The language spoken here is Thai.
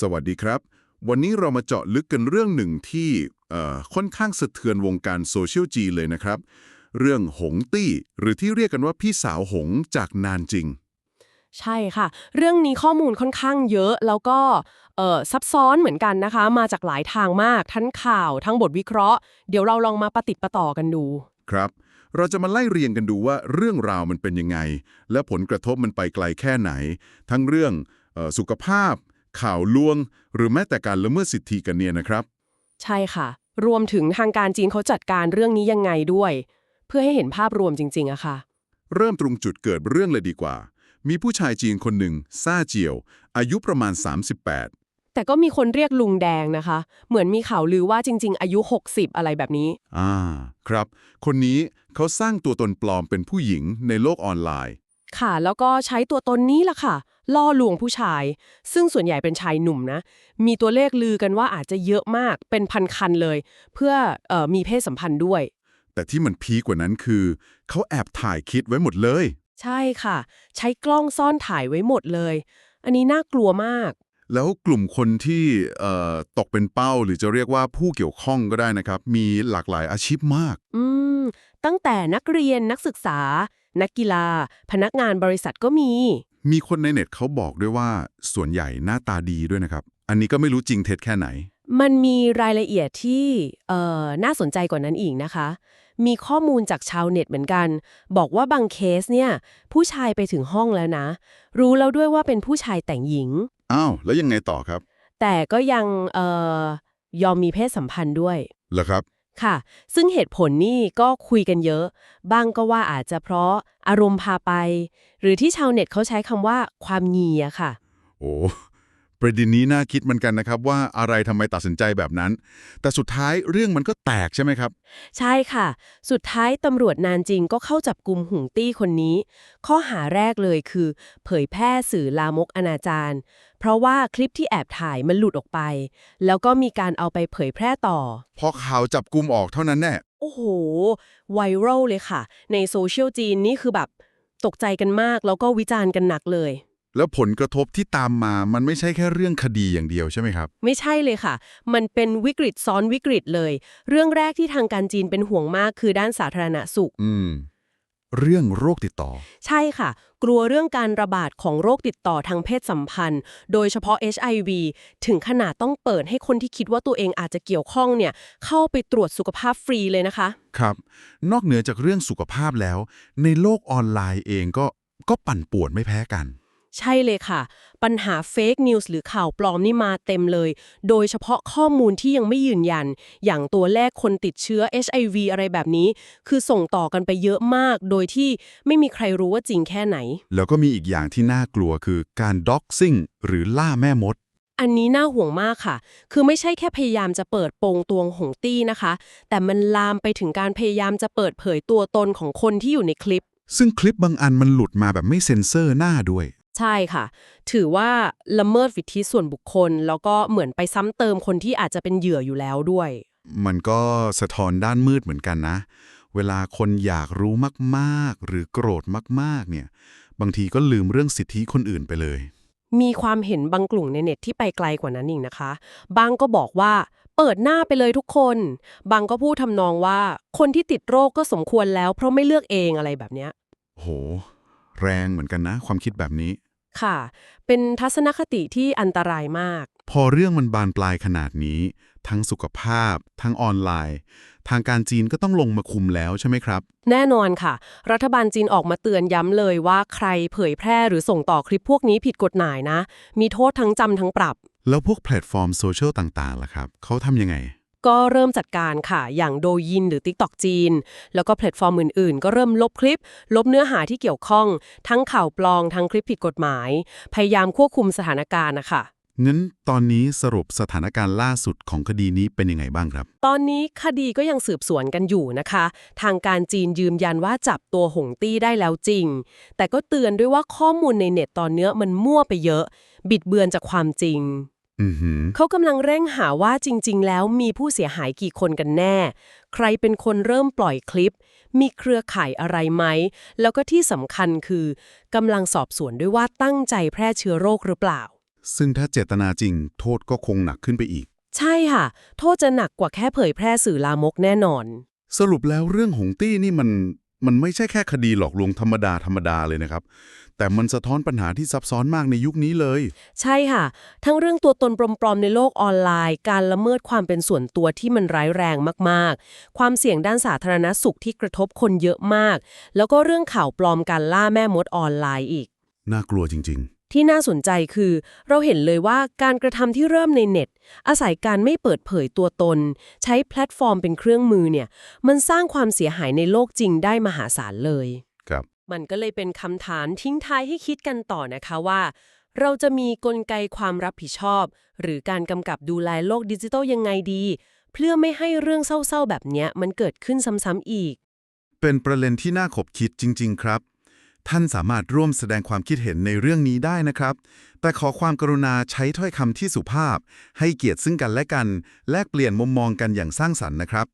สวัสดีครับ วันนี้เรามาเจาะลึกกันเรื่องหนึ่งที่เอ่อค่อนข้างสะเทือนวงการโซเชียลจีนเลยนะครับ เรื่องหงตี้ หรือที่เรียกกันว่าพี่สาวหงจากนานจริง ใช่ค่ะ เรื่องนี้ข้อมูลค่อนข้างเยอะแล้วก็เอ่อซับซ้อนเหมือนกันนะคะ มาจากหลายทางมากทั้งข่าวทั้งบทวิเคราะห์ เดี๋ยวเราลองมาประติดประต่อกันดูครับเราจะมาไล่เรียงกันดูว่าเรื่องราวมันเป็นยังไง และผลกระทบมันไปไกลแค่ไหน ทั้งเรื่องเออสุขภาพ ข่าวลวง หรือแม้แต่การละเมิดสิทธิกันเนี่ยนะครับ ใช่ค่ะ รวมถึงทางการจีนเขาจัดการเรื่องนี้ยังไงด้วย เพื่อให้เห็นภาพรวมจริงๆอะค่ะ เริ่มตรงจุดเกิดเรื่องเลยดีกว่า มีผู้ชายจีนคนหนึ่งซ่าเจียว อายุประมาณ 38 แต่ก็มีคนเรียกลุงแดงนะคะ เหมือนมีข่าวลือว่าจริง ๆ อายุ 60 อะไรแบบนี้ อ่า ครับ คนนี้เขาสร้างตัวตนปลอมเป็นผู้หญิงในโลกออนไลน์ ค่ะ แล้วก็ใช้ตัวตนนี้ล่ะค่ะ ล่อลวงผู้ชาย ซึ่งส่วนใหญ่เป็นชายหนุ่มนะ มีตัวเลขลือกันว่าอาจจะเยอะมากเป็นพันคันเลย เพื่อเออมีเพศสัมพันธ์ด้วย แต่ที่มันพีคกว่านั้นคือ เขาแอบถ่ายคลิปไว้หมดเลย ใช่ค่ะ ใช้กล้องซ่อนถ่ายไว้หมดเลย อันนี้น่ากลัวมาก แล้วกลุ่มคนที่เอ่อตกเป็นเป้าหรือจะเรียกว่าผู้เกี่ยวข้องก็ได้นะครับ มีหลากหลายอาชีพมาก อืมตั้งแต่นักเรียนนักศึกษา นักกีฬา พนักงานบริษัทก็มี มีคนในเน็ตเขาบอกด้วยว่าส่วนใหญ่หน้าตาดีด้วยนะครับ อันนี้ก็ไม่รู้จริงเท็จแค่ไหน มันมีรายละเอียดที่เอ่อน่าสนใจกว่านั้นอีกนะคะ มีข้อมูลจากชาวเน็ตเหมือนกัน บอกว่าบางเคสเนี่ยผู้ชายไปถึงห้องแล้วนะ รู้แล้วด้วยว่าเป็นผู้ชายแต่งหญิง อ้าวแล้วยังไงต่อครับ แต่ก็ยังเอ่อยอมมีเพศสัมพันธ์ด้วยเหรอครับ ค่ะ ซึ่งเหตุผลนี่ก็คุยกันเยอะบางก็ว่าอาจจะเพราะอารมณ์พาไป หรือที่ชาวเน็ตเขาใช้คำว่าความงีอะค่ะ โอ้ ประเด็นนี้น่าคิดเหมือนกันนะครับว่าอะไรทำไมตัดสินใจแบบนั้น แต่สุดท้ายเรื่องมันก็แตกใช่ไหมครับ ใช่ค่ะ สุดท้ายตำรวจนานจริงก็เข้าจับกลุ่มหุงตี้คนนี้ ข้อหาแรกเลยคือ เผยแพร่สื่อลามกอนาจารเพราะว่าคลิปที่แอบถ่ายมันหลุดออกไป แล้วก็มีการเอาไปเผยแพร่ต่อ พอข่าวจับกลุ่มออกเท่านั้นแน่โอ้โหไวรัลเลยค่ะ ในโซเชียลจีนนี่คือแบบตกใจกันมากแล้วก็วิจารณ์กันหนักเลย แล้วผลกระทบที่ตามมา มันไม่ใช่แค่เรื่องคดีอย่างเดียวใช่ไหมครับ ไม่ใช่เลยค่ะ มันเป็นวิกฤตซ้อนวิกฤตเลย เรื่องแรกที่ทางการจีนเป็นห่วงมากคือด้านสาธารณสุข อืม เรื่องโรคติดต่อ ใช่ค่ะ กลัวเรื่องการระบาดของโรคติดต่อทางเพศสัมพันธ์ โดยเฉพาะ HIV ถึงขนาดต้องเปิดให้คนที่คิดว่าตัวเองอาจจะเกี่ยวข้องเนี่ย เข้าไปตรวจสุขภาพฟรีเลยนะคะ ครับ นอกเหนือจากเรื่องสุขภาพแล้ว ในโลกออนไลน์เองก็ก็ปั่นป่วนไม่แพ้กัน ใช่เลยค่ะ ปัญหาเฟกนิวส์หรือข่าวปลอมนี่มาเต็มเลย โดยเฉพาะข้อมูลที่ยังไม่ยืนยัน อย่างตัวแรกคนติดเชื้อ HIV อะไรแบบนี้ คือส่งต่อกันไปเยอะมาก โดยที่ไม่มีใครรู้ว่าจริงแค่ไหน แล้วก็มีอีกอย่างที่น่ากลัวคือการด็อกซิ่งหรือล่าแม่มดอันนี้น่าห่วงมากค่ะ คือไม่ใช่แค่พยายามจะเปิดโปงตวงหงตี้นะคะ แต่มันลามไปถึงการพยายามจะเปิดเผยตัวตนของคนที่อยู่ในคลิป ซึ่งคลิปบางอันมันหลุดมาแบบไม่เซ็นเซอร์หน้าด้วย ใช่ค่ะ ถือว่าละเมิดสิทธิส่วนบุคคล แล้วก็เหมือนไปซ้ำเติมคนที่อาจจะเป็นเหยื่ออยู่แล้วด้วย มันก็สะท้อนด้านมืดเหมือนกันนะ เวลาคนอยากรู้มากๆ หรือโกรธมากๆ เนี่ย บางทีก็ลืมเรื่องสิทธิคนอื่นไปเลย มีความเห็นบางกลุ่มในเน็ตที่ไปไกลกว่านั้นอีกนะคะ บางก็บอกว่าเปิดหน้าไปเลยทุกคน บางก็พูดทำนองว่าคนที่ติดโรคก็สมควรแล้ว เพราะไม่เลือกเองอะไรแบบเนี้ยโห แรงเหมือนกันนะ ความคิดแบบนี้ ค่ะ เป็นทัศนคติที่อันตรายมาก พอเรื่องมันบานปลายขนาดนี้ ทั้งสุขภาพ ทั้งออนไลน์ ทางการจีนก็ต้องลงมาคุมแล้วใช่ไหมครับ แน่นอนค่ะ รัฐบาลจีนออกมาเตือนย้ำเลยว่าใครเผยแพร่หรือส่งต่อคลิปพวกนี้ผิดกฎหมายนะ มีโทษทั้งจำทั้งปรับ แล้วพวกแพลตฟอร์มโซเชียลต่างๆล่ะครับเขาทำยังไง ก็เริ่มจัดการค่ะอย่างโดยินหรือ TikTok จีน แล้วก็แพลตฟอร์มอื่นๆ ก็เริ่มลบคลิป ลบเนื้อหาที่เกี่ยวข้อง ทั้งข่าวปลอมทั้งคลิปผิดกฎหมาย พยายามควบคุมสถานการณ์นะคะงั้นตอนนี้สรุปสถานการณ์ล่าสุดของคดีนี้เป็นยังไงบ้างครับ ตอนนี้คดีก็ยังสืบสวนกันอยู่นะคะ ทางการจีนยืนยันว่าจับตัวหงตี้ได้แล้วจริง แต่ก็เตือนด้วยว่าข้อมูลในเน็ตตอนเนี้ยมันมั่วไปเยอะ บิดเบือนจากความจริงอือหือ เขากำลังเร่งหาว่าจริง ๆ แล้วมีผู้เสียหายกี่คนกันแน่ ใครเป็นคนเริ่มปล่อยคลิป มีเครือข่ายอะไรไหม แล้วก็ที่สำคัญคือกำลังสอบสวนด้วยว่าตั้งใจแพร่เชื้อโรคหรือเปล่า ซึ่งถ้าเจตนาจริง โทษก็คงหนักขึ้นไปอีก ใช่ค่ะ โทษจะหนักกว่าแค่เผยแพร่สื่อลามกแน่นอน สรุปแล้วเรื่องหงตี้นี่มัน มันไม่ใช่แค่คดีหลอกลวงธรรมดาธรรมดาเลยนะครับ แต่มันสะท้อนปัญหาที่ซับซ้อนมากในยุคนี้เลย ใช่ค่ะ ทั้งเรื่องตัวตนปลอมๆในโลกออนไลน์ การละเมิดความเป็นส่วนตัวที่มันร้ายแรงมากๆ ความเสี่ยงด้านสาธารณสุขที่กระทบคนเยอะมาก แล้วก็เรื่องข่าวปลอมการล่าแม่มดออนไลน์อีก น่ากลัวจริง ที่น่าสนใจคือ เราเห็นเลยว่าการกระทำที่เริ่มในเน็ต อาศัยการไม่เปิดเผยตัวตน ใช้แพลตฟอร์มเป็นเครื่องมือเนี่ย มันสร้างความเสียหายในโลกจริงได้มหาศาลเลยๆครับ มันก็เลยเป็นคำถามทิ้งท้ายให้คิดกันต่อนะคะว่า เราจะมีกลไกความรับผิดชอบ หรือการกำกับดูแลโลกดิจิทัลยังไงดี เพื่อไม่ให้เรื่องเศร้าๆแบบเนี้ยมันเกิดขึ้นซ้ำๆอีก เป็นประเด็นที่น่าขบคิดจริง ๆ ครับ ท่านสามารถร่วมแสดงความคิดเห็นในเรื่องนี้ได้นะครับ แต่ขอความกรุณาใช้ถ้อยคำที่สุภาพ ให้เกียรติซึ่งกันและกัน แลกเปลี่ยนมุมมองกันอย่างสร้างสรรค์นะครับ